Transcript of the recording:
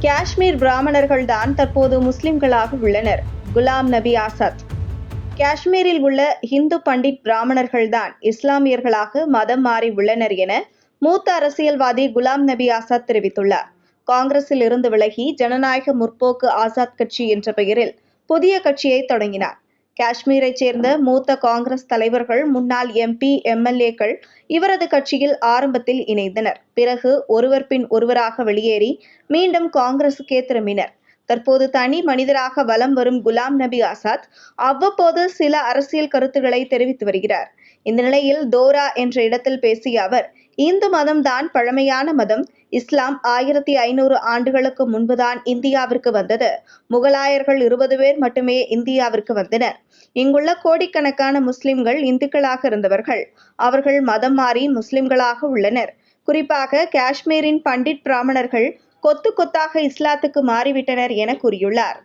காஷ்மீர் பிராமணர்கள் தான் தற்போது முஸ்லிம்களாக உள்ளனர். குலாம் நபி ஆசாத். காஷ்மீரில் உள்ள இந்து பண்டிட் பிராமணர்கள்தான் இஸ்லாமியர்களாக மதம் மாறி உள்ளனர் என மூத்த அரசியல்வாதி குலாம் நபி ஆசாத் தெரிவித்துள்ளார். காங்கிரஸில் இருந்து விலகி ஜனநாயக முற்போக்கு ஆசாத் கட்சி என்ற பெயரில் புதிய கட்சியை தொடங்கினார். காஷ்மீரைச் சேர்ந்த மூத்த காங்கிரஸ் தலைவர்கள் முன்னாள் எம்பி எம்எல்ஏக்கள் இவரது கட்சியில் ஆரம்பத்தில் இணைந்தனர். பிறகு ஒருவர் பின் ஒருவராக வெளியேறி மீண்டும் காங்கிரசுக்கே திரும்பினர். தற்போது தனி மனிதராக வலம் வரும் குலாம் நபி ஆசாத் அவ்வப்போது சில அரசியல் கருத்துக்களை தெரிவித்து வருகிறார். இந்த நிலையில் தோரா என்ற இடத்தில் பேசிய அவர் இந்து மதம்தான் பழமையான மதம். இஸ்லாம் ஆயிரத்தி ஐநூறு ஆண்டுகளுக்கு முன்புதான் இந்தியாவிற்கு வந்தது. முகலாயர்கள் இருபது பேர் மட்டுமே இந்தியாவிற்கு வந்தனர். இங்குள்ள கோடிக்கணக்கான முஸ்லிம்கள் இந்துக்களாக இருந்தவர்கள். அவர்கள் மதம் மாறி முஸ்லிம்களாக உள்ளனர். குறிப்பாக காஷ்மீரின் பண்டிட் பிராமணர்கள் கொத்து கொத்தாக இஸ்லாத்துக்கு மாறிவிட்டனர் என கூறியுள்ளார்.